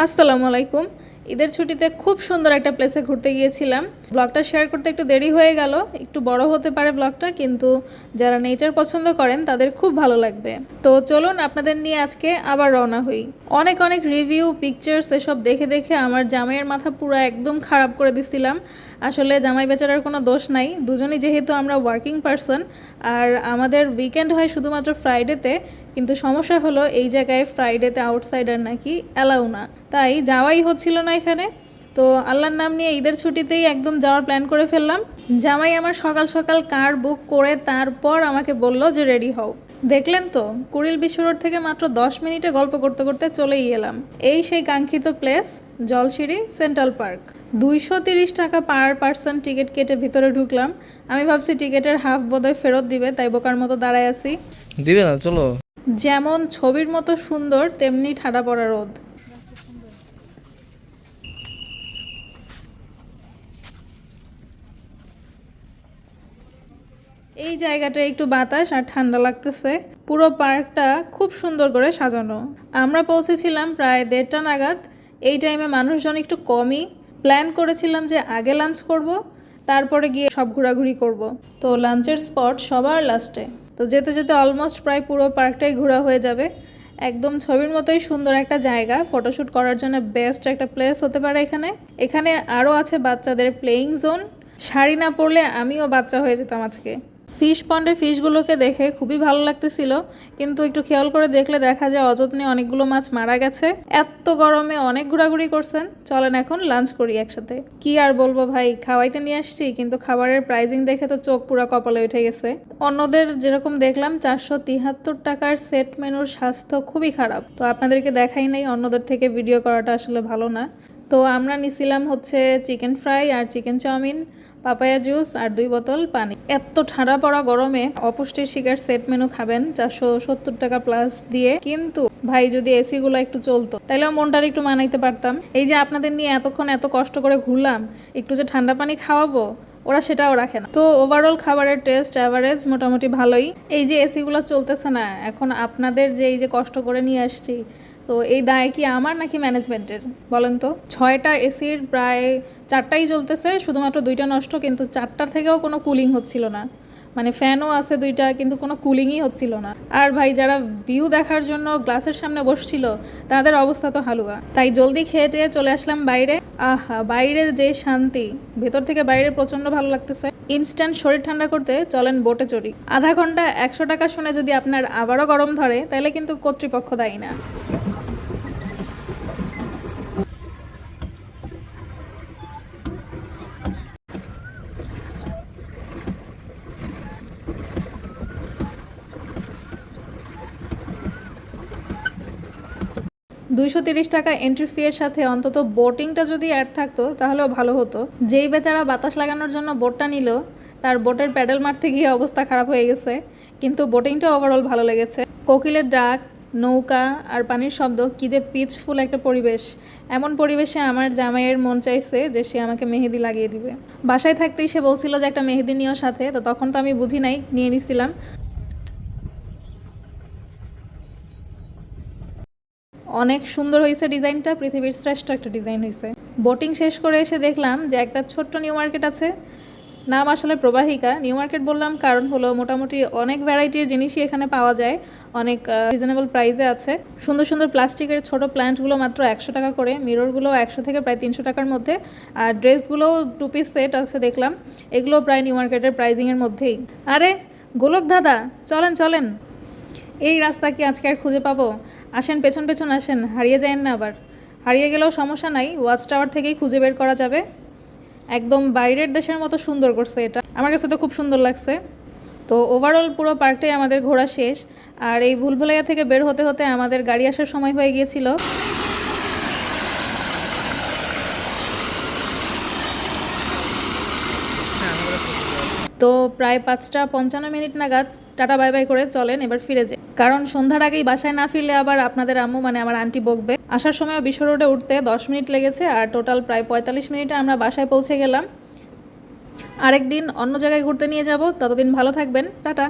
আসসালামু আলাইকুম। ঈদের ছুটিতে খুব সুন্দর একটা প্লেসে ঘুরতে গিয়েছিলাম। ব্লগটা শেয়ার করতে একটু দেরি হয়ে গেল। একটু বড় হতে পারে ব্লগটা কিন্তু যারা নেচার পছন্দ করেন, তাদের খুব ভালো লাগবে। তো চলুন আপনাদের নিয়ে আজকে আবার রওনা হই। অনেক অনেক রিভিউ পিকচার্স এসব দেখে দেখে আমার জামাইয়ের মাথা পুরো একদম খারাপ করে দিছিলাম। আসলে জামাই বেচারার কোনো দোষ নাই। দুজনেই যেহেতু আমরা ওয়ার্কিং পারসন আর আমাদের উইকেন্ড হয় শুধুমাত্র ফ্রাইডেতে কিন্তু সমস্যা হলো এই জায়গায় ফ্রাইডেতে আউটসাইডার নাকি অ্যালাউ না। তাই যাওয়াই হচ্ছিল না এখানে। তো আল্লাহর নাম নিয়ে ঈদের ছুটিতেই একদম যাওয়ার প্ল্যান করে ফেললাম। জামাই আমার সকাল সকাল কার বুক করে তারপর আমাকে বলল যে রেডি হও। দেখলেন তো, কুড়িল বিশ্ব রোড থেকে মাত্র দশ মিনিটে গল্প করতে করতে চলেই এলাম। এই সেই কাঙ্ক্ষিত প্লেস জলসিঁড়ি সেন্ট্রাল পার্ক দুইশো তিরিশ টাকা পার পার্সন টিকিট কেটে ভিতরে ঢুকলাম। আমি ভাবছি টিকিটের হাফ বোধহয় ফেরত দিবে, তাই বোকার মতো দাঁড়ায় আছি। দিবে না, চলো। যেমন ছবির মতো সুন্দর, তেমনি ঠাডা পড়া রোদ। এই জায়গাটা একটু বাতাস আর ঠান্ডা লাগতেছে। পুরো পার্কটা খুব সুন্দর করে সাজানো। আমরা পৌঁছেছিলাম প্রায় দেড়টা নাগাদ। এই টাইমে মানুষজন একটু কমই। প্ল্যান করেছিলাম যে আগে লাঞ্চ করব, তারপরে গিয়ে সব ঘোরাঘুরি করব। তো লাঞ্চের স্পট সবার লাস্টে তো যেতে যেতে অলমোস্ট প্রায় পুরো পার্কটাই ঘোরা হয়ে যাবে। একদম ছবির মতোই সুন্দর একটা জায়গা। ফটোশ্যুট করার জন্য বেস্ট একটা প্লেস হতে পারে এখানে। এখানে আরও আছে বাচ্চাদের প্লেয়িং জোন শাড়ি না পরলে আমিও বাচ্চা হয়ে যেতাম আজকে। ফিশ পন্ডে ফিশগুলোকে দেখে খুবই ভালো লাগতেছিল। কিন্তু একটু খেয়াল করে দেখলে দেখা যায় অযত্নে অনেকগুলো মাছ মারা গেছে। এত গরমে অনেক ঘোরাঘুরি করছেন। চলেন এখন লাঞ্চ করি একসাথে। কি আর বলব ভাই, খাওয়াইতে নিয়ে আসছি, কিন্তু খাবারের প্রাইজিং দেখে তো চোখ পুরো কপালে উঠে গেছে। অন্যদের যেরকম দেখলাম, চারশো তিহাত্তর টাকার সেট মেনুর স্বাস্থ্য খুবই খারাপ। তো আপনাদেরকে দেখাই নাই, অন্যদের থেকে ভিডিও করাটা আসলে ভালো না। তো আমরা নিছিলাম হচ্ছে চিকেন ফ্রাই আর চিকেন চাউমিন পাপায়া জুস আর দুই বোতল পানি। এত ঠান্ডা পড়া গরমে অপুষ্টির শিকার সেট মেনু খাবেন চারশো সত্তর টাকা প্লাস দিয়ে। কিন্তু ভাই, যদি এসি গুলো একটু চলতো তাহলেও মনটার একটু মানাইতে পারতাম। এই যে আপনাদের নিয়ে এতক্ষণ এত কষ্ট করে ঘুরলাম, একটু যে ঠান্ডা পানি খাওয়াবো, ওরা সেটাও রাখে না। তো ওভারঅল খাবারের টেস্ট অ্যাভারেজ মোটামুটি ভালোই। এই যে এসিগুলো চলতেছে না, এখন আপনাদের যে এই যে কষ্ট করে নিয়ে আসছি তো এই দায় কি আমার নাকি ম্যানেজমেন্টের বলেন তো। ছয়টা এসির প্রায় চারটাই চলতেছে শুধুমাত্র দুইটা নষ্ট, কিন্তু চারটার থেকেও কোনো কুলিং হচ্ছিল না। মানে ফ্যানও আছে দুইটা, কিন্তু কোনো কুলিংই হচ্ছিল না। আর ভাই, যারা ভিউ দেখার জন্য গ্লাসের সামনে বসছিল, তাদের অবস্থা তো হালুয়া। তাই জলদি খেয়ে টেয়ে চলে আসলাম বাইরে। আহা, বাইরে যে শান্তি। ভেতর থেকে বাইরে প্রচণ্ড ভালো লাগতেছে। ইনস্ট্যান্ট শরীর ঠান্ডা করতে চলেন বোটে চড়ি। আধা ঘণ্টা একশো টাকা শুনে যদি আপনার আবারও গরম ধরে, তাহলে কিন্তু কর্তৃপক্ষ দায়ী না। দুইশো টাকা এন্ট্রি ফি এর সাথে অন্তত বোটিংটা যদি অ্যাড থাকতো, তাহলেও ভালো হতো। যেই বেচারা বাতাস লাগানোর জন্য বোটটা নিল, তার বোটের প্যাডেল মারতে গিয়ে অবস্থা খারাপ হয়ে গেছে। কিন্তু বোটিংটা ওভারঅল ভালো লেগেছে। কোকিলের ডাক, নৌকা আর পানির শব্দ, কি যে পিচফুল একটা পরিবেশ। এমন পরিবেশে আমার জামাইয়ের মন চাইছে যে সে আমাকে মেহেদি লাগিয়ে দিবে। বাসায় থাকতেই সে বলছিল যে একটা মেহেদি নিও সাথে, তো তখন তো আমি বুঝি নাই, নিয়ে নিছিলাম। অনেক সুন্দর হয়েছে ডিজাইনটা, পৃথিবীর শ্রেষ্ঠ একটা ডিজাইন হয়েছে। বোটিং শেষ করে এসে দেখলাম যে একটা ছোট্ট নিউ মার্কেট আছে। নাম আসলে প্রবাহিকা। নিউ মার্কেট বললাম কারণ হলো মোটামুটি অনেক ভ্যারাইটির জিনিসই এখানে পাওয়া যায়। অনেক রিজনেবল প্রাইসে আছে। সুন্দর সুন্দর প্লাস্টিকের ছোট প্ল্যান্টগুলো মাত্র একশো টাকা করে। মিররগুলো একশো থেকে প্রায় তিনশো টাকার মধ্যে। আর ড্রেসগুলো টু পিস সেট আছে দেখলাম। এগুলো প্রায় নিউ মার্কেটের প্রাইজিংয়ের মধ্যেই। আরে, গোলক দাদা, চলেন চলেন। এই রাস্তা কি আজকে আর খুঁজে পাবো? আসেন, পেছন পেছন আসেন, হারিয়ে যায়েন না আবার। হারিয়ে গেলেও সমস্যা নাই, ওয়াচ টাওয়ার থেকেই খুঁজে বের করা যাবে। একদম বাইরের দেশের মতো সুন্দর করছে এটা। আমার কাছে তো খুব সুন্দর লাগছে। তো ওভারঅল পুরো পার্কটাই আমাদের ঘোরা শেষ। আর এই ভুলভুলাইয়া থেকে বের হতে হতে আমাদের গাড়ি আসার সময় হয়ে গিয়েছিল। তো প্রায় পাঁচটা পঞ্চান্ন মিনিট নাগাদ টাটা, বাই বাই করে চলেন, এবার ফিরে যে কারণ সন্ধ্যার আগেই বাসায় না ফিরলে আবার আপনাদের আম্মু মানে আমার আন্টি বকবে। আসার সময় বিশ্ব রোডে উঠতে দশ মিনিট লেগেছে আর টোটাল প্রায় পঁয়তাল্লিশ মিনিটে আমরা বাসায় পৌঁছে গেলাম। আরেকদিন অন্য জায়গায় ঘুরতে নিয়ে যাব। ততদিন ভালো থাকবেন। টাটা।